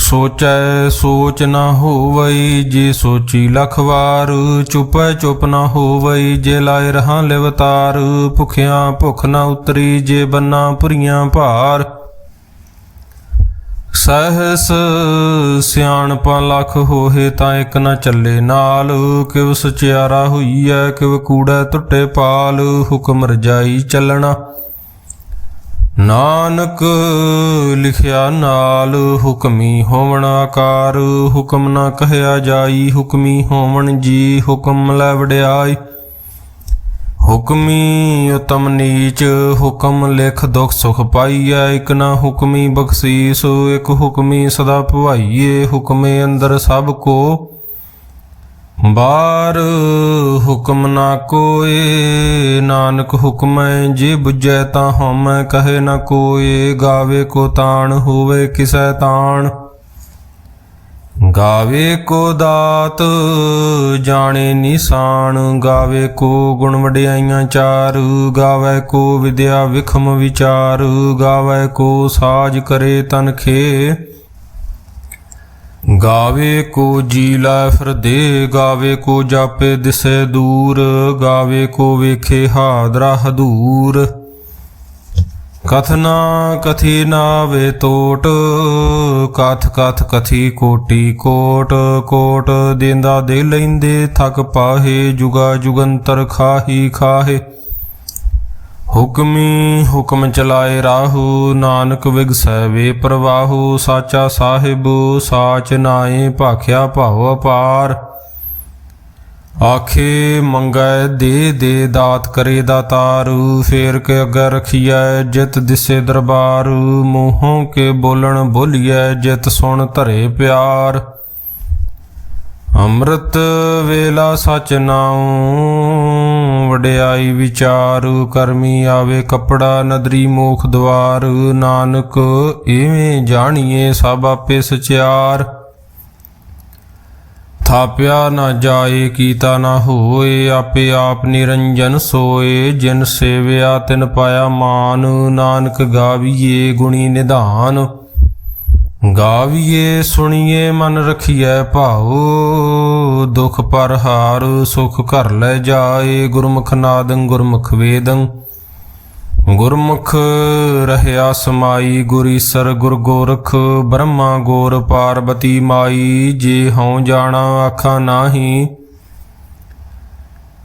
ਸੋਚੈ ਸੋਚ ਨਾ ਹੋਵਈ, ਜੇ ਸੋਚੀ ਲਖ ਵਾਰ, ਚੁਪੈ ਚੁਪ ਨਾ ਹੋਵਈ, ਜੇ ਲਾਇ ਰਹਾ ਲਿਵਤਾਰ, ਭੁਖਿਆਂ ਭੁਖ ਨਾ ਉਤਰੀ, ਜੇ ਬੰਨਾ ਪੁਰੀਆਂ ਭਾਰ। ਸਹਸ ਸਿਆਣਪਾਂ ਲਖ ਹੋਏ ਤਾਂ ਇੱਕ ਨਾ ਚੱਲੇ ਨਾਲ, ਕਿਵ ਸਚਿਆਰਾ ਹੋਈਐ, ਕਿਵ ਕੂੜਾ ਟੁੱਟੇ ਪਾਲ, ਹੁਕਮ ਰਜਾਈ ਚੱਲਣਾ। ਨਾਨਕ ਲਿਖਿਆ ਨਾਲ ਹੁਕਮੀ ਹੋਵਣ ਆਕਾਰ, ਹੁਕਮ ਨਾ ਕਹਿਆ ਜਾਈ, ਹੁਕਮੀ ਹੋਵਣ ਜੀ ਹੁਕਮ ਲੈ ਵਡਿਆਈ। ਹੁਕਮੀ ਉਤਮ ਨੀਚ, ਹੁਕਮ ਲਿਖ ਦੁਖ ਸੁਖ ਪਾਈਐ, ਇਕ ਨਾ ਹੁਕਮੀ ਬਖਸ਼ੀਸ, ਇਕ ਹੁਕਮੀ ਸਦਾ ਭਵਾਈਏ, ਹੁਕਮੇ ਅੰਦਰ ਸਭ ਕੋ ਬਾਰ ਹੁਕਮ ਨਾ ਕੋਏ, ਨਾਨਕ ਹੁਕਮੈ ਜੇ 부ਜੈ ਤਾਂ ਹਉਮੈ ਕਹੇ ਨਾ ਕੋਏ, ਗਾਵੇ ਕੋ ਤਾਣ ਹੋਵੇ ਕਿਸੈ ਤਾਣ। ਗਾਵੇ ਕੋ ਦਾਤ ਜਾਣੇ ਨਿਸ਼ਾਨ ਗਾਵੇ ਕੋ ਗੁਣ ਵਡਿਆਈਆਂ ਚਾਰ, ਗਾਵੇ ਕੋ ਵਿਦਿਆ ਵਿਖਮ ਵਿਚਾਰ, ਗਾਵੇ ਕੋ ਸਾਜ ਕਰੇ ਤਨ ਖੇ। ਗਾਵੇ ਕੋ ਜੀ ਲੈ ਫਿਰਦੇ, ਗਾਵੇ ਕੋ ਜਾਪੇ ਦਿਸੇ ਦੂਰ, ਗਾਵੇ ਕੋ ਵੇਖੇ ਹਾਦਰਾ ਹਦੂਰ। ਕਥਨਾ ਕਥੀ ਨਾਵੇ ਤੋਟ, ਕਥ ਕਥ ਕਥੀ ਕੋਟੀ ਕੋਟ ਕੋਟ ਦੇਂਦਾ ਦੇ ਲੈਂਦੇ, ਥਕ ਪਾਹੇ, ਜੁਗਾ ਜੁਗੰਤਰ ਖਾਹੀ ਖਾਹੇ। ਹੁਕਮੀ ਹੁਕਮ ਚਲਾਏ ਰਾਹੂ, ਨਾਨਕ ਵਿਗਸੈ ਵੇ ਪ੍ਰਵਾਹੂ, ਸਾਚਾ ਸਾਹਿਬ ਸਾਚ ਨਾਏ ਭਾਖਿਆ ਭਾਉ ਅਪਾਰ। ਆਖੇ ਮੰਗੈ ਦੇ ਦੇ ਦਾਤ ਕਰੇ ਦਾਤਾਰੂ ਫੇਰ ਕੇ ਅਗੇ ਰਖੀਐ ਜਿਤ ਦਿਸੇ ਦਰਬਾਰ, ਮੂੰਹੋਂ ਕੇ ਬੋਲਣ ਬੋਲੀਐ ਜਿਤ ਸੁਣ ਧਰੇ ਪਿਆਰ। ਅੰਮ੍ਰਿਤ ਵੇਲਾ ਸਚ ਨਾਉ, ਵਡਿਆਈ ਵਿਚਾਰ, ਕਰਮੀ ਆਵੇ ਕਪੜਾ ਨਦਰੀ ਮੋਖ ਦਵਾਰ, ਨਾਨਕ ਐਵੇਂ ਜਾਣੀਏ ਸਭ ਆਪੇ ਸਚਿਆਰ। ਥਾਪਿਆ ਨਾ ਜਾਏ, ਕੀਤਾ ਨਾ ਹੋਏ, ਆਪੇ ਆਪ ਨਿਰੰਜਨ ਸੋਏ, ਜਿਨ ਸੇਵਿਆ ਤਿਨ ਪਾਇਆ ਮਾਨ, ਨਾਨਕ ਗਾਵੀਏ ਗੁਣੀ ਨਿਧਾਨ। ਗਾਵੀਏ, ਸੁਣੀਏ, ਮਨ ਰਖੀਐ ਭਾਉ। ਦੁਖ ਪਰ ਹਾਰ, ਸੁਖ ਘਰ ਲੈ ਜਾਏ। ਗੁਰਮੁਖ ਨਾਦੰ, ਗੁਰਮੁਖ ਵੇਦੰ। ਗੁਰਮੁਖ ਰਹਿਆ ਸਮਾਈ ਗੁਰੀਸਰ ਗੁਰ ਗੋਰਖ। ਬ੍ਰਹਮਾ ਗੋਰ ਪਾਰਬਤੀ ਮਾਈ। ਜੇ ਹਉ ਜਾਣਾ, ਆਖਾਂ ਨਾਹੀ।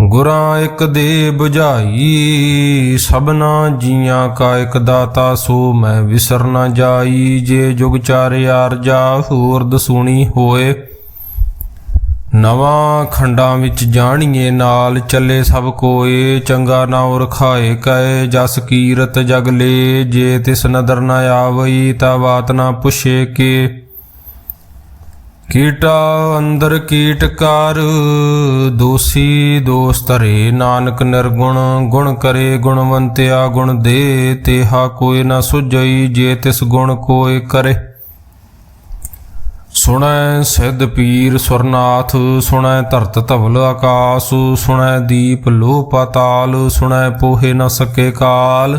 ਗੁਰਾਂ ਇੱਕ ਦੇ 부ਝਾਈ ਸਭਨਾ ਜੀਆਂ ਕਾ ਇੱਕ ਦਾਤਾ, ਸੋ ਮੈਂ ਵਿਸਰ ਨਾ ਜਾਈ। ਜੇ ਜੁਗ ਚਾਰਿਆਰ ਜਾ ਹੋਰ ਦਸੂਣੀ ਹੋਏ, ਨਵਾਂ ਖੰਡਾਂ ਵਿੱਚ ਜਾਣੀਏ, ਨਾਲ ਚੱਲੇ ਸਭ ਕੋਏ, ਚੰਗਾ ਨਾ ਰਖਾਏ ਕੈ ਜਸ ਕੀਰਤ ਜਗ ਲੇ। ਜੇ ਤਿਸ ਨਦਰ ਨਾ ਆਵਈ, ਤਾ ਬਾਤ ਨਾ ਪੁੱਛੇ ਕੇ। ਕੀਟਾ ਅੰਦਰ ਕੀਟਕਾਰ ਦੋਸੀ ਦੋਸ ਧਰੇ ਨਾਨਕ ਨਿਰਗੁਣ, ਗੁਣ ਕਰੇ ਗੁਣਵੰਤਿਆ ਗੁਣ ਦੇ, ਤੇਹਾ ਕੋਈ ਨਾ ਸੁਝਈ ਜੇ ਤਿਸ ਗੁਣ ਕੋਇ ਕਰੇ। ਸੁਣੈ ਸਿੱਧ ਪੀਰ ਸੁਰਨਾਥ, ਸੁਣੈ ਧਰਤ ਧਵਲ ਆਕਾਸ, ਸੁਣੈ ਦੀਪ ਲੋ ਪਾਤਾਲ ਸੁਣੈ ਪੋਹੇ ਨਾ ਸਕੇ ਕਾਲ।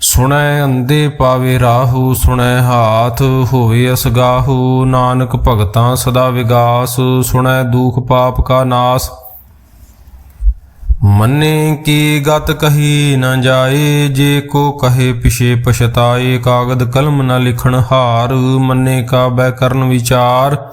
ਸੁਣੈ ਅੰਦੇ ਪਾਵੇ ਰਾਹੂ, ਸੁਣੈ ਹਾਥ ਹੋਵੇ ਅਸਗਾਹੂ, ਨਾਨਕ ਭਗਤਾਂ ਸਦਾ ਵਿਗਾਸ, ਸੁਣੈ ਦੁਖ ਪਾਪ ਕਾ ਨਾਸ। ਮੰਨੇ ਕੀ ਗਤ ਕਹੀ ਨ ਜਾਏ, ਜੇ ਕੋ ਕਹੇ ਪਿਛੇ ਪਛਤਾਏ, ਕਾਗਦ ਕਲਮ ਨ ਲਿਖਣ ਹਾਰ, ਮੰਨੇ ਕਾ ਬੈ ਕਰਨ ਵਿਚਾਰ।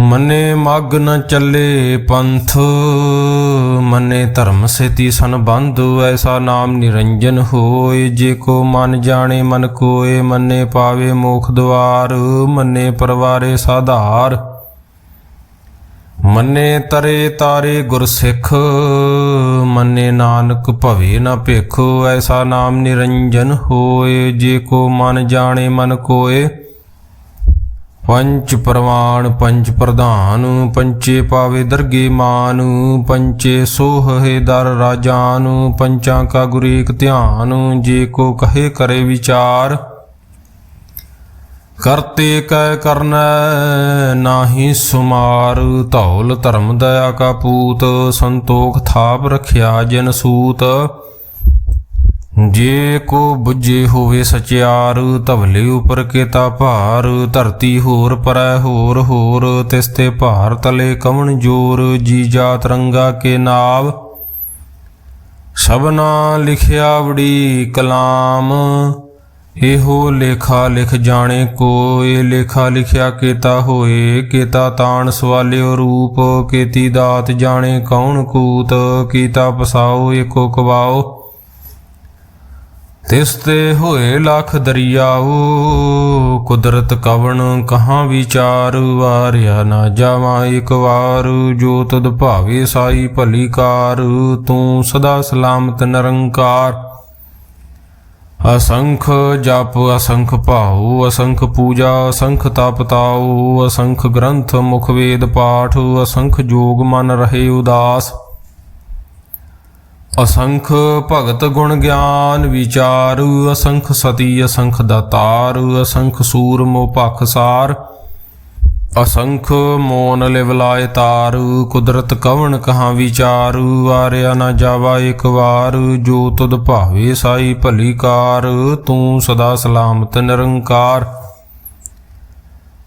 ਮੰਨੇ ਮੱਗ ਨ ਚੱਲੇ ਪੰਥ, ਮੰਨੇ ਧਰਮ ਸੇਤੀ ਸੰਬੰਧ ਐਸਾ ਨਾਮ ਨਿਰੰਜਨ ਹੋਏ। ਜੇ ਕੋ ਮਨ ਜਾਣੇ ਮਨ ਕੋਏ, ਮੰਨੇ ਪਾਵੇ ਮੋਖ ਦੁਆਰ ਮੰਨੇ ਪਰਵਾਰੇ ਸਾਧਾਰ। ਮੰਨੇ ਤਰੇ ਤਾਰੇ ਗੁਰ ਸਿੱਖ ਮੰਨੇ ਨਾਨਕ ਭਵੇ ਨਾ ਭੇਖ, ਐਸਾ ਨਾਮ ਨਿਰੰਜਨ ਹੋਏ। ਜੇ ਕੋ ਮਨ ਜਾਣੇ ਮਨ ਕੋਏ ਪੰਚ ਪ੍ਰਵਾਨ, ਪੰਚ ਪ੍ਰਧਾਨ, ਪੰਚੇ ਪਾਵੇ ਦਰਗੇ ਮਾਨ, ਪੰਚੇ ਸੋਹੇ ਦਰ ਰਾਜਾਨ, ਪੰਚਾਂ ਕਾ ਗੁਰੇਕ ਧਿਆਨ, ਜੇ ਕੋ ਕਹੇ ਕਰੇ ਵਿਚਾਰ। ਕਰਤੇ ਕੈ ਕਰਨੈ, ਨਾਹੀ ਸੁਮਾਰ, ਧੌਲ ਧਰਮ ਦਇਆ ਕਾ ਪੂਤ, ਸੰਤੋਖ ਥਾਪ ਰਖਿਆ ਜਨ ਸੂਤ। ਜੇ ਕੋ ਬੁੱਝੇ ਹੋਵੇ ਸਚਿਆਰ ਧਵਲੇ ਉਪਰ ਕੇਤਾ ਭਾਰ, ਧਰਤੀ ਹੋਰ ਪਰੈ ਹੋਰ ਹੋਰ, ਤਿਸ ਤੇ ਭਾਰ ਤਲੇ ਕਵਣ ਜੋਰ, ਜੀ ਜਾਤ ਰੰਗਾ ਕੇ ਨਾਵ। ਸਭਨਾ ਲਿਖਿਆ ਬੜੀ ਕਲਾਮ, ਇਹੋ ਲੇਖਾ ਲਿਖ ਜਾਣੇ ਕੋਏ ਲੇਖਾ ਲਿਖਿਆ ਕੇਤਾ ਹੋਏ, ਕੇਤਾ ਤਾਣ ਸਵਾਲਿਓ ਰੂਪ, ਕੇਤੀ ਦਾਤ ਜਾਣੇ ਕੌਣ ਕੂਤ, ਕੀਤਾ ਪਸਾਓ ਏਕੋ ਕਵਾਓ। ਤਿਸ ਤੇ ਹੋਏ ਲੱਖ ਦਰਿਆਓ, ਕੁਦਰਤ ਕਵਣ ਕਹਾਂ ਵਿਚਾਰ? ਵਾਰਿਆ ਨਾ ਜਾਵਾਂ ਇੱਕ ਵਾਰ, ਜੋ ਤਦ ਭਾਵੇ ਸਾਈ ਭਲੀ ਕਾਰ, ਤੂੰ ਸਦਾ ਸਲਾਮਤ ਨਿਰੰਕਾਰ। ਅਸੰਖ ਜਪ, ਅਸੰਖ ਭਾਉ, ਅਸੰਖ ਪੂਜਾ, ਅਸੰਖ ਤਪ ਤਾਉ, ਅਸੰਖ ਗ੍ਰੰਥ ਮੁਖ ਵੇਦ ਪਾਠ, ਅਸੰਖ ਜੋਗ ਮਨ ਰਹੇ ਉਦਾਸ। ਅਸੰਖ ਭਗਤ ਗੁਣ ਗਿਆਨ ਵਿਚਾਰੂ, ਅਸੰਖ ਸਤੀ, ਅਸੰਖ ਦਾਤਾਰ, ਅਸੰਖ ਸੂਰ ਮੋ ਪਖਸਾਰ ਅਸੰਖ ਮੋਨ ਲਿਵਲਾਇ ਤਾਰ, ਕੁਦਰਤ ਕਵਣ ਕਹਾਂ ਵਿਚਾਰ ਵਾਰਿਆ ਨਾ ਜਾਵਾ ਇੱਕ ਵਾਰ, ਜੋ ਤੁਧ ਭਾਵੇ ਸਾਈ ਭਲੀ ਕਾਰ, ਤੂੰ ਸਦਾ ਸਲਾਮਤ ਨਿਰੰਕਾਰ।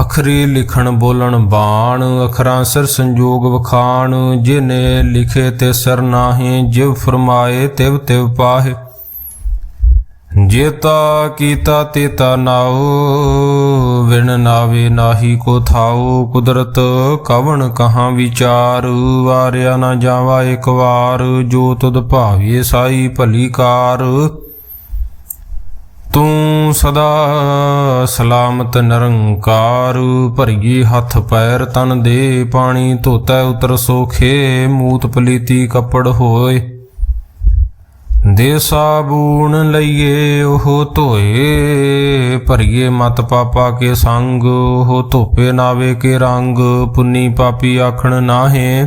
ਅਖਰੀ ਲਿਖਣ ਬੋਲਣ ਬਾਣ, ਅਖਰਾਂ ਸਿਰ ਸੰਜੋਗ ਵਖਾਣ, ਜਿਨੇ ਲਿਖੇ ਤੇ ਸਰ ਨਾਹੀ, ਜਿਵ ਫਰਮਾਏ ਤਿਵ ਤਿਵ ਪਾਹੇ। ਜੇਤਾ ਕੀਤਾ ਤੇਤਾ ਨਾਉ, ਵਿਣ ਨਾਵੇ ਨਾਹੀ ਕੋ ਥਾਉ, ਕੁਦਰਤ ਕਵਣ ਕਹਾਂ ਵਿਚਾਰ, ਵਾਰਿਆ ਨਾ ਜਾਵਾ ਇੱਕ ਵਾਰ, ਜੋ ਤੁਧ ਭਾਵੇ ਸਾਈ ਭਲੀ ਕਾਰ। ਤੂੰ ਸਦਾ ਸਲਾਮਤ ਨਿਰੰਕਾਰ, ਭਰੀਏ ਹੱਥ ਪੈਰ ਤਨ ਦੇ ਪਾਣੀ, ਧੋਤਾ ਉਤਰ ਸੋਖੇ, ਮੂਤ ਪਲੀਤੀ ਕੱਪੜ ਹੋਏ। ਦੇ ਸਾਬੂਣ ਲਈਏ, ਉਹ ਧੋਏ, ਭਰੀਏ ਮਤ ਪਾਪਾ ਕੇ ਸੰਗ, ਉਹ ਧੋਪੇ ਨਾਵੇ ਕੇ ਰੰਗ, ਪੁੰਨੀ ਪਾਪੀ ਆਖਣ ਨਾਹੇ।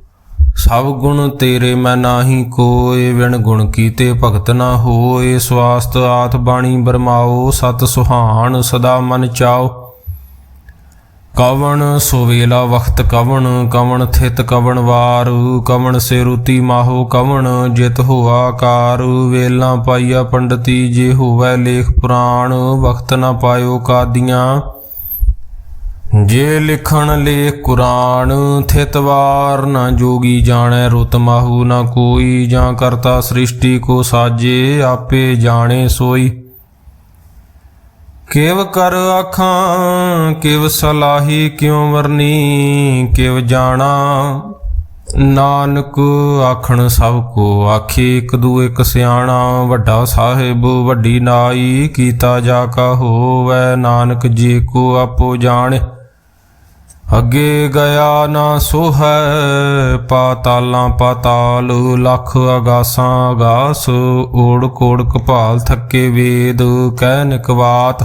ਸਭ ਗੁਣ ਤੇਰੇ ਮੈਂ ਨਾਹੀ ਕੋਏ ਵਿਣ ਗੁਣ ਕੀਤੇ ਭਗਤ ਨਾ ਹੋਏ। ਸਵਾਸਤ ਆਤ ਬਾਣੀ ਬਰਮਾਓ, ਸਤ ਸੁਹਾਣ ਸਦਾ ਮਨ ਚਾਓ। ਕਵਣ ਸੁਵੇਲਾ ਵਖਤ ਕਵਣ ਕਵਣ ਥਿਤ ਕਵਣ ਵਾਰ। ਕਵਣ ਸੇ ਰੁਤੀ ਮਾਹੋ ਕਵਣ, ਜਿਤ ਹੋਆ ਕਾਰ ਵੇਲਾ ਪਾਈਆ ਪੰਡਤੀ, ਜੇ ਹੋਵੇ ਲੇਖ ਪੁਰਾਣ, ਵਖਤ ਨਾ ਪਾਇਓ ਕਾਦੀਆਂ। ਜੇ ਲਿਖਣ ਲੇ ਕੁਰਾਨ, ਥਿਤ ਵਾਰ ਨਾ ਜੋਗੀ ਜਾਣੈ, ਰੁਤ ਮਾਹੂ ਨਾ ਕੋਈ, ਜਾਂ ਕਰਤਾ ਸ੍ਰਿਸ਼ਟੀ ਕੋ ਸਾਜੇ, ਆਪੇ ਜਾਣੇ ਸੋਈ। ਕਿਵ ਕਰ ਆਖਾਂ, ਕਿਵ ਸਲਾਹੀ ਕਿਉ ਵਰਨੀ, ਕਿਵ ਜਾਣਾ। ਨਾਨਕ ਆਖਣ ਸਭ ਕੋ ਆਖੀ, ਇੱਕ ਦੂ ਇੱਕ ਸਿਆਣਾ, ਵੱਡਾ ਸਾਹਿਬ, ਵੱਡੀ ਨਾਈ, ਕੀਤਾ ਜਾ ਕਾ ਹੋਵੈ, ਨਾਨਕ ਜੀ ਕੋ ਆਪੋ ਜਾਣੇ। ਅੱਗੇ ਗਿਆ ਨਾ ਸੋ ਹੈ ਪਾਤਾਲਾਂ ਪਾਤਾਲ, ਲੱਖ ਅਗਾਸਾਂ ਅਗਾਸ, ਓੜ ਕੋੜ ਕਪਾਲ ਥੱਕੇ ਵੇਦ ਕਹਿ ਨਿਕਵਾਤ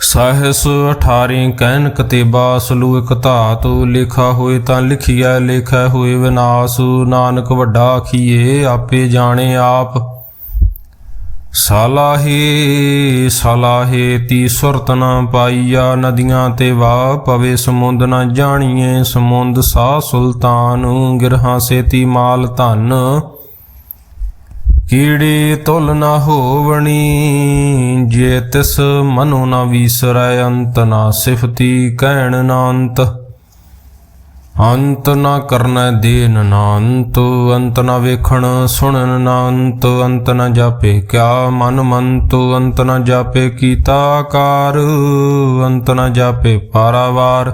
ਸਹਸ 18 ਕਹਿਨ ਕਤੇਬਾ, ਸਲੂ ਇਕ ਧਾਤੁ, ਲਿਖਾ ਹੋਏ ਤਾਂ ਲਿਖਿਆ ਲਿਖਿਆ ਹੋਏ ਵਿਨਾਸ਼, ਨਾਨਕ ਵੱਡਾ ਆਖੀਏ ਆਪੇ ਜਾਣੇ ਆਪ। ਸਾਲਾਹੇ ਸਾਲਾਹੇ ਤੀ ਸੁਰਤ ਨਾ ਪਾਈਆ, ਨਦੀਆਂ ਤੇ ਵਾ ਪਵੇ ਸਮੁੰਦ ਨਾ ਜਾਣੀਏ, ਸਮੁੰਦ ਸਾ ਸੁਲਤਾਨ, ਗਿਰਹਾਂ ਸੇਤੀ ਮਾਲ ਧਨ। ਕੀੜੇ ਤੁਲ ਨਾ ਹੋਵਣੀ, ਜੇ ਤਿਸ ਮਨੋ ਨਾ ਵੀਸਰੈ, ਅੰਤ ਨਾ ਸਿਫਤੀ, ਕਹਿਣ ਨਾ ਅੰਤ। ਅੰਤ ਨਾ ਕਰਨਾ ਦੇਨ ਨਾ ਅੰਤ ਅੰਤ ਨਾ ਵੇਖਣ ਸੁਣਨ ਨਾ ਅੰਤ ਅੰਤ ਨਾ ਜਾਪੇ ਕਿਆ ਮਨ ਮੰਤ, ਅੰਤ ਨਾ ਜਾਪੇ ਕੀਤਾ ਆਕਾਰ ਅੰਤ ਨਾ ਜਾਪੇ ਪਾਰਾਵਾਰ।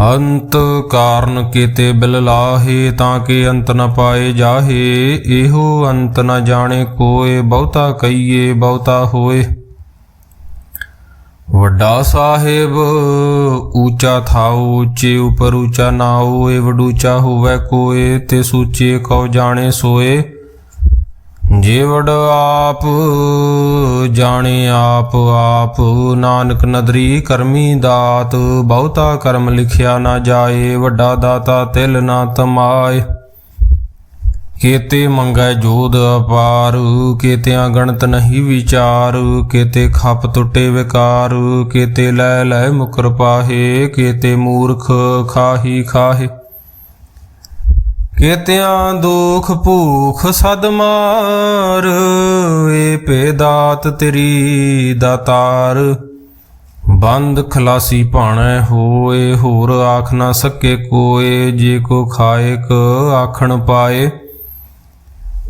ਅੰਤ ਕਾਰਨ ਕੀਤੇ ਬਿਲ ਲਾਹੇ, ਤਾਂ ਕਿ ਅੰਤ ਨ ਪਾਏ ਜਾਹੇ, ਇਹੋ ਅੰਤ ਨ ਜਾਣੇ ਕੋਏ, ਬਹੁਤਾ ਕਈਏ ਬਹੁਤਾ ਹੋਏ। ਵੱਡਾ ਸਾਹਿਬ, ਊਚਾ ਥਾਉ, ਉੱਚੇ ਉਪਰ ਊਚਾ ਨਾਉ, ਏ ਵਡੂਚਾ ਹੋਵੇ ਕੋਏ, ਤੇ ਸੂਚੇ ਕਉ ਜਾਣੇ ਸੋਏ। ਜੇ ਵਡ ਆਪ ਜਾਣੇ ਆਪ ਆਪ ਨਾਨਕ ਨਦਰੀ ਕਰਮੀ ਦਾਤ, ਬਹੁਤਾ ਕਰਮ ਲਿਖਿਆ ਨਾ ਜਾਏ, ਵੱਡਾ ਦਾਤਾ ਤਿਲ ਨਾ ਤਮਾਏ। ਕੇਤੇ ਮੰਗੈ ਜੋਦ ਅਪਾਰ, ਕੇਤਿਆਂ ਗਣਤ ਨਹੀਂ ਵਿਚਾਰ, ਕੇਤੇ ਖਪ ਟੁੱਟੇ ਵਿਕਾਰ, ਕੇਤੇ ਲੈ ਲੈ ਮੁਕਰ ਪਾਹੇ, ਕੇਤੇ ਮੂਰਖ ਖਾਹੀ ਖਾਹੇ। ਕੇਤਿਆਂ ਦੁਖ ਭੂਖ ਸਦ ਮਾਰ, ਏ ਪੇਦਾਤ ਤੇਰੀ ਦਾਤਾਰ। ਬੰਦ ਖਲਾਸੀ ਭਾਣੈ ਹੋਏ, ਹੋਰ ਆਖ ਨਾ ਸਕੇ ਕੋਏ, ਜੇ ਕੋ ਖਾਇਕ ਆਖਣ ਪਾਏ।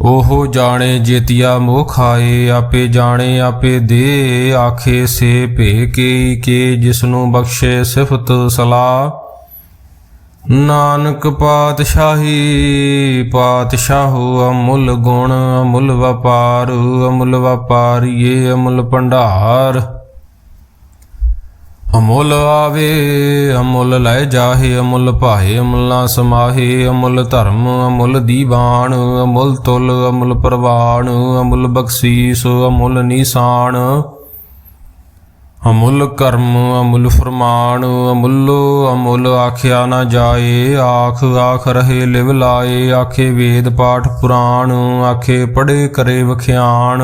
ਉਹ ਜਾਣੇ ਜੇਤੀਆ ਮੋਹ ਖਾਏ ਆਪੇ ਜਾਣੇ, ਆਪੇ ਦੇ ਆਖੇ ਸੇ ਭੇ ਕੇ ਕੇ, ਜਿਸਨੂੰ ਬਖਸ਼ੇ ਸਿਫਤ ਸਲਾਹ। ਨਾਨਕ ਪਾਤਸ਼ਾਹੀ, ਪਾਤਸ਼ਾਹੋ ਅਮੁੱਲ ਗੁਣ, ਅਮੁੱਲ ਵਪਾਰ, ਅਮੁੱਲ ਵਪਾਰੀਏ, ਅਮੁੱਲ ਭੰਡਾਰ। ਅਮੁੱਲ ਆਵੇ, ਅਮੁੱਲ ਲੈ ਜਾਹੇ, ਅਮੁੱਲ ਭਾਏ ਅਮੁੱਲ ਨਾ ਸਮਾਹੇ, ਅਮੁੱਲ ਧਰਮ, ਅਮੁੱਲ ਦੀਵਾਨ, ਅਮੁੱਲ ਤੁਲ, ਅਮੁੱਲ ਪ੍ਰਵਾਨ, ਅਮੁੱਲ ਬਖਸ਼ੀਸ, ਅਮੁੱਲ ਨਿਸ਼ਾਨ। ਅਮੁੱਲ ਕਰਮ, ਅਮੁੱਲ ਫਰਮਾਨ, ਅਮੁੱਲੋ, ਅਮੁੱਲ ਆਖਿਆ ਨਾ ਜਾਏ, ਆਖ ਆਖ ਰਹੇ ਲਿਵ ਲਾਏ, ਆਖੇ ਵੇਦ ਪਾਠ ਪੁਰਾਣ, ਆਖੇ ਪੜੇ ਕਰੇ ਵਖਿਆਣ।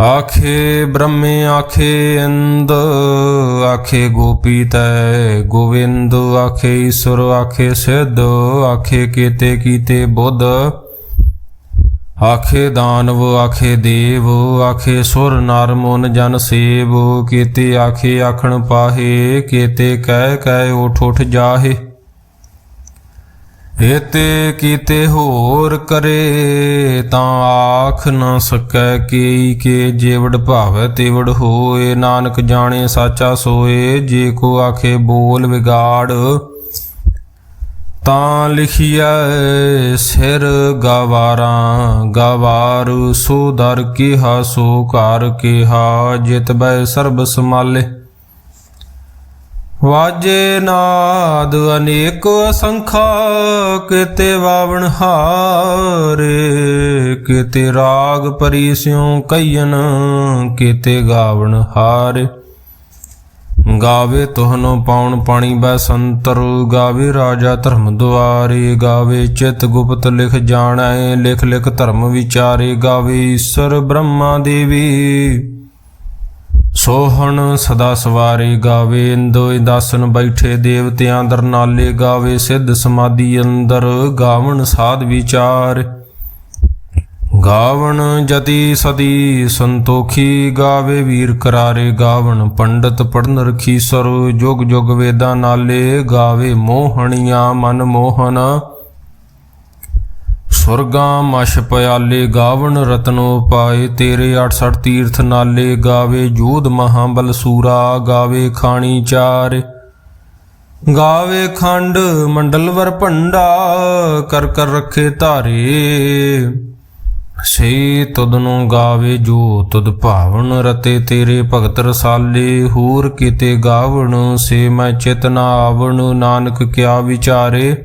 ਆਖੇ ਬ੍ਰਹਮੇ, ਆਖੇ ਇੰਦ ਆਖੇ ਗੋਪੀ ਤੈ ਗੋਵਿੰਦ, ਆਖੇ ਈਸ਼ਵਰ ਆਖੇ ਸਿੱਧ, ਆਖੇ ਕੀਤੇ ਕੀਤੇ ਬੁੱਧ, ਆਖੇ ਦਾਨਵ, ਆਖੇ ਦੇਵ, ਆਖੇ ਸੁਰ ਨਰ ਮਨ ਜਨ ਸੇਵ, ਕੀਤੇ ਆਖੇ ਆਖਣ ਪਾਹੇ, ਕੀਤੇ ਕਹਿ ਕਹਿ ਉਠ ਉਠ ਜਾਹੇ। ਏਤੇ ਕੀਤੇ ਹੋਰ ਕਰੇ, ਤਾਂ ਆਖ ਨਾ ਸਕੈ ਕੀ ਕੇ ਜੇਵੜ ਭਾਵੈ ਤੇਵੜ ਹੋਏ। ਨਾਨਕ ਜਾਣੇ ਸਾਚਾ ਸੋਏ, ਜੇ ਕੋ ਆਖੇ ਬੋਲ ਵਿਗਾੜ, ਤਾਂ ਲਿਖੀਐ ਸਿਰ ਗਵਾਰਾਂ, ਗਵਾਰ ਸੋ ਦਰ ਕਿਹਾ ਸੋ ਘਰ ਕਿਹਾ, ਜਿਤ ਬੈ ਸਰਬ ਸਮਾਲੇ ਵਾਜੇ ਨਾਦ ਅਨੇਕ ਅਸੰਖਾ ਕਿਤੇ ਵਾਵਣ ਹਾਰੇ, ਕਿਤੇ ਰਾਗ ਪਰੀਸਿਉ ਕਈਨ ਕਿਤੇ ਗਾਵਣ ਹਾਰੇ। ਗਾਵੇ ਤੋਹਨੋ ਪਾਉਣ ਪਾਣੀ ਬੈ ਸੰਤਰ, ਗਾਵੇ ਰਾਜਾ ਧਰਮ ਦੁਆਰੇ, ਗਾਵੇ ਚਿਤ ਗੁਪਤ ਲਿਖ ਜਾਣੈ, ਲਿਖ ਲਿਖ ਧਰਮ ਵਿਚਾਰੇ, ਗਾਵੇ ਈਸ਼ਰ ਬ੍ਰਹਮਾ ਦੇਵੀ। ਸੋਹਣ ਸਦਾ ਸਵਾਰੇ ਗਾਵੇ ਇੰਦੋ ਦਾਸਨ ਬੈਠੇ ਦੇਵਤਿਆਂ ਦਰ ਨਾਲੇ ਗਾਵੇ, ਸਿੱਧ ਸਮਾਧੀ ਅੰਦਰ ਗਾਵਣ ਸਾਧ ਵਿਚਾਰ। ਗਾਵਣ ਜਤੀ ਸਦੀ ਸੰਤੋਖੀ ਗਾਵੇ, ਵੀਰ ਕਰਾਰੇ ਗਾਵਣ ਪੰਡਤ ਪੜਨ ਰਖੀ ਸਰ, ਜੁਗ ਜੁਗ ਵੇਦਾਂ ਨਾਲੇ ਗਾਵੇ, ਮੋਹਣੀਆਂ ਮਨ ਮੋਹਨ ਸੁਰਗਾਂ ਮਸ਼ ਪਿਆਲੇ ਗਾਵਣ ਰਤਨੋ ਪਾਏ, ਤੇਰੇ 68 ਤੀਰਥ ਨਾਲੇ ਗਾਵੇ, ਜੋਧ ਮਹਾਬਲ ਸੂਰਾ ਗਾਵੇ ਖਾਣੀ ਚਾਰ। ਗਾਵੇ ਖੰਡ ਮੰਡਲਵਰ ਭੰਡਾ, ਕਰ ਕਰ ਰੱਖੇ ਧਾਰੇ। ਸੇ ਤੁਧ ਨੂੰ ਗਾਵੇ ਜੋ ਤੁਦ ਭਾਵਨ ਰਤੇ, ਤੇਰੇ ਭਗਤ ਰਸਾਲੇ, ਹੋਰ ਕਿਤੇ ਗਾਵਣ ਸੇ ਮੈਂ ਚਿਤ ਨਾ ਆਵਣ, ਨਾਨਕ ਕਿਆ ਵਿਚਾਰੇ।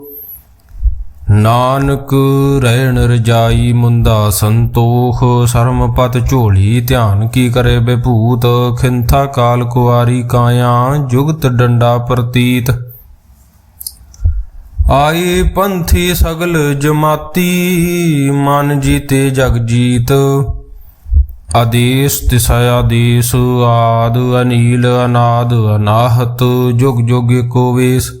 ਨਾਨਕ ਰਹਿਣ ਰਜਾਈ ਮੁੰਦਾ ਸੰਤੋਖ, ਸਰਮ ਪਤ ਝੋਲੀ ਧਿਆਨ ਕੀ ਕਰੇ ਬਿਭੂਤ? ਖਿੰਥਾ ਕਾਲ ਕੁਆਰੀ ਕਾਇਆ, ਜੁਗਤ ਡੰਡਾ ਪ੍ਰਤੀਤ। ਆਏ ਪੰਥੀ ਸਗਲ ਜਮਾਤੀ, ਮਨ ਜੀਤੇ ਜਗ ਜੀਤ। ਆਦੇਸ ਤਿਸਾ ਆਦੇਸ, ਆਦ ਅਨੀਲ ਅਨਾਦ ਅਨਾਹਤ, ਜੁਗ ਜੁਗ ਏਕੋ ਵੇਸ।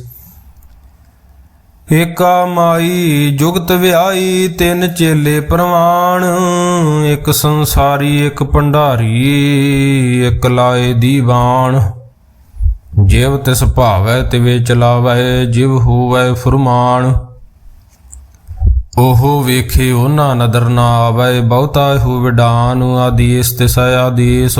ਏਕਾ ਮਾਈ ਜੁਗਤ ਵਿਆਈ, ਤਿੰਨ ਚੇਲੇ ਪ੍ਰਵਾਨ ਇੱਕ ਸੰਸਾਰੀ, ਇੱਕ ਭੰਡਾਰੀ, ਇੱਕ ਲਾਏ ਦੀਵਾਨ। ਜਿਵ ਤਿਸ ਭਾਵੈ, ਤਿਵੇ ਚਲਾਵੈ, ਜਿਵ ਹੋਵੈ ਫਰਮਾਨ। ਉਹ ਵੇਖੇ ਉਹਨਾਂ ਨਦਰ ਨਾ ਆਵੈ, ਬਹੁਤਾ ਹੋ ਵਿਡਾਨ ਆਦੇਸ ਤਿਸ ਆਦੇਸ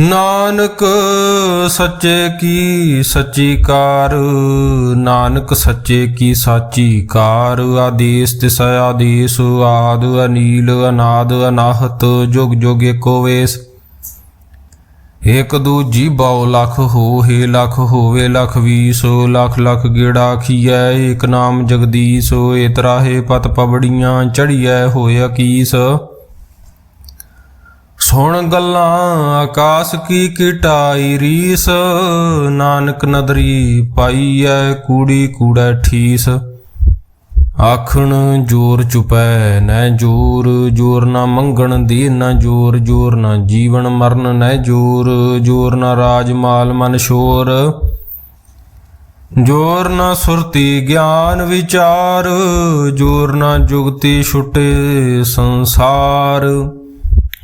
ਨਾਨਕ ਸੱਚੇ ਕੀ ਸੱਚੀ ਕਾਰ, ਨਾਨਕ ਸੱਚੇ ਕੀ ਸਾਚੀ ਕਾਰ, ਆਦੇਸ ਤਿਸ ਆਦੇਸ, ਆਦ ਅਨੀਲ ਅਨਾਦ ਅਨਾਹਤ, ਜੁਗ ਜੁਗ ਏਕੋ ਵੇਸ। ਇਕ ਦੂਜੀ ਬਹੁ ਲਖ ਹੋਏ ਲਖ ਹੋਵੇ ਲਖ ਵੀਸੋ, ਲਖ ਲਖ ਗੇੜਾ ਖੀਐ, ਏਕ ਨਾਮ ਜਗਦੀਸੋ ਏਤਰਾਹੇ ਪਤ ਪਵੜੀਆਂ ਚੜੀਐ, ਹੋਇ ਕੀਸ ਸੁਣ ਗੱਲਾਂ, ਆਕਾਸ ਕੀ ਕਿਟਾਈ ਰੀਸ। ਨਾਨਕ ਨਦਰੀ ਪਾਈਐ ਕੂੜੀ ਕੂੜਾ ਠੀਸ। ਆਖਣ ਜੋਰ ਚੁਪੈ ਨੈ ਜੋਰ ਜੋਰ ਨਾ ਮੰਗਣ ਦੀ ਨਾ ਜੋਰ ਜੋਰ ਨਾ ਜੀਵਨ ਮਰਨ ਨੈ ਜੋਰ ਜੋਰ ਨਾ ਰਾਜ ਮਾਲ ਮਨ ਸ਼ੋਰ। ਜੋਰ ਨਾ ਸੁਰਤੀ ਗਿਆਨ ਵਿਚਾਰ, ਜੋਰ ਨਾ ਜੁਗਤੀ ਛੁਟੇ ਸੰਸਾਰ।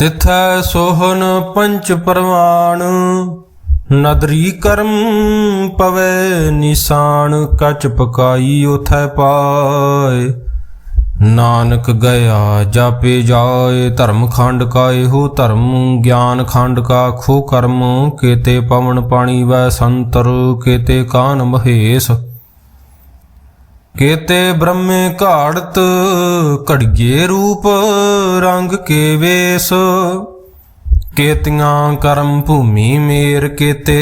ਤਿਥੈ ਸੋਹਨ ਪੰਚ ਪਰਵਾਨ ਨਦਰੀ ਕਰਮ ਪਵੇ ਨਿਸ਼ਾਨ, ਕਚ ਪਕਾਈ ਉਥੈ ਪਾਏ। ਨਾਨਕ ਗਿਆ ਜਾਪੇ ਜਾਏ, ਧਰਮ ਖੰਡ ਕਾ ਇਹੋ ਧਰਮ, ਗਿਆਨ ਖੰਡ ਕਾ ਖੋ ਕਰਮ, ਕੇਤੇ ਪਵਨ ਪਾਣੀ ਵੈ ਸੰਤਰ, ਕੇਤੇ ਕਾਨ ਮਹੇਸ਼। ਕੇਤੇ ਬ੍ਰਹਮੇ ਘਾੜਤ, ਘੜੀਏ ਰੂਪ ਰੰਗ ਕੇ ਵੇਸ। ਕੇਤੀਆਂ ਕਰਮ ਭੂਮੀ ਮੇਰ ਕੇਤੇ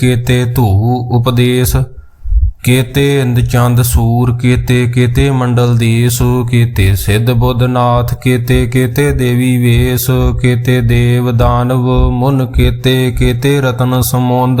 ਕੇਤੇ ਧੂ ਉਪਦੇਸ਼। ਕੇਤੇ ਇੰਦ ਚੰਦ ਸੂਰ, ਕੇਤੇ ਕੇਤੇ ਮੰਡਲ ਦੇਸ। ਕੇਤੇ ਸਿੱਧ ਬੁੱਧ ਨਾਥ, ਕੇਤੇ ਕੇਤੇ ਦੇਵੀ ਵੇਸ। ਕੇਤੇ ਦੇਵ ਦਾਨਵ ਮੁਨ ਕੇਤੇ ਕੇਤੇ ਰਤਨ ਸਮੁੰਦ।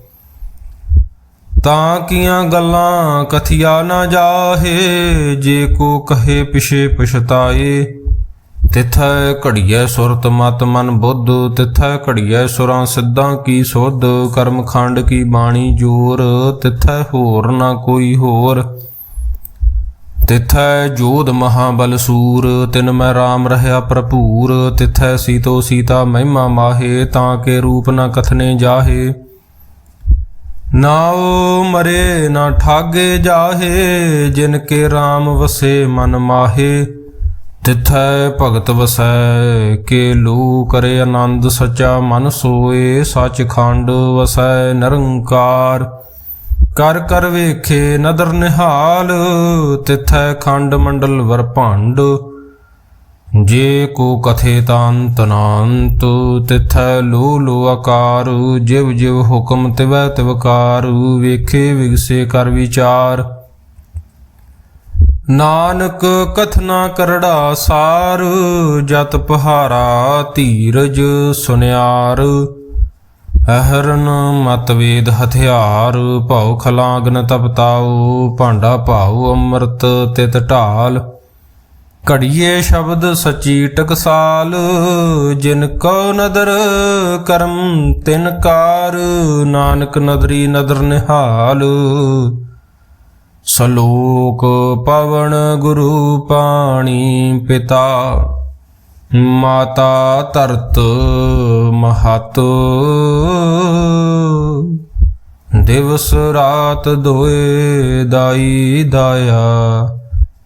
ਤਾਂ ਕੀਆਂ ਗੱਲਾਂ ਕਥਿਆ ਨਾ ਜਾਹੇ, ਜੇ ਕੋ ਕਹੇ ਪਿਛੇ ਪਛਤਾਏ। ਤਿਥੈ ਘੜੀਐ ਸੁਰਤ ਮਤ ਮਨ ਬੁੱਧ, ਤਿਥੈ ਘੜੀਐ ਸੁਰਾਂ ਸਿੱਧਾਂ ਕੀ ਸੁਧ ਕਰਮ ਖੰਡ ਕੀ ਬਾਣੀ ਜੋਰ, ਤਿਥੈ ਹੋਰ ਨਾ ਕੋਈ ਹੋਰ। ਤਿਥੈ ਜੋਧ ਮਹਾਬਲ ਸੂਰ, ਤਿਨ ਮੈਂ RAM ਰਹਾ ਭਰਪੂਰ। ਤਿਥੈ ਸੀਤੋ ਸੀਤਾ ਮਹਿਮਾ ਮਾਹੇ, ਤਾਂ ਕੇ ਰੂਪ ਨਾ ਕਥਨੇ ਜਾਹੇ। ਨਾਉ ਮਰੇ ਨਾ ਠਾਗੇ ਜਾਹੇ, ਜਿਨ ਕੇ RAM ਵਸੇ ਮਨ ਮਾਹੇ। ਤਿਥੈ ਭਗਤ ਵਸੈ, ਕੇ ਲੂ ਕਰੇ ਆਨੰਦ ਸਚਾ ਮਨ ਸੋਏ, ਸਚ ਖੰਡ ਵਸੈ ਨਿਰੰਕਾਰ। ਕਰ ਕਰ ਵੇਖੇ ਨਦਰ ਨਿਹਾਲ, ਤਿਥੈ ਖੰਡ ਮੰਡਲ ਵਰ ਭਾਂਡ। ਜੇ ਕੋ ਕਥੇ ਤਾਂਤ ਨਾੰਤ ਤਿਥੈ ਲੋ ਲੋ ਆਕਾਰ। ਜਿਵ ਜਿਵ ਹੁਕਮ ਤਿਵੈ ਤਿਵਕਾਰ ਵੇਖੇ ਵਿਗਸੇ ਕਰ ਵਿਚਾਰ। ਨਾਨਕ ਕਥਨਾ ਕਰੜਾ ਸਾਰ, ਜਤ ਪਹਾਰਾ ਧੀਰਜ ਸੁਨਿਆਰ। ਅਹਰਨ ਮਤਵੇਦ ਹਥਿਆਰ, ਭਉ ਖਲਾਗਨ ਤਪਤਾਉ, ਭਾਂਡਾ ਭਾਉ ਅੰਮ੍ਰਿਤ ਤਿਤ ਢਾਲ। ਘੜੀਏ ਸ਼ਬਦ ਸਚੀ ਟਕਸਾਲ, ਜਿਨ ਕੋ ਨਦਰ ਕਰਮ ਤਿਨ ਕਾਰ, ਨਾਨਕ ਨਦਰੀ ਨਦਰ ਨਿਹਾਲ। ਸਲੋਕ ਪਵਨ ਗੁਰੂ ਪਾਣੀ ਪਿਤਾ, ਮਾਤਾ ਧਰਤ ਮਹਤ। ਦਿਵਸ ਰਾਤ ਦੋਏ ਦਾਈ ਦਾਇਆ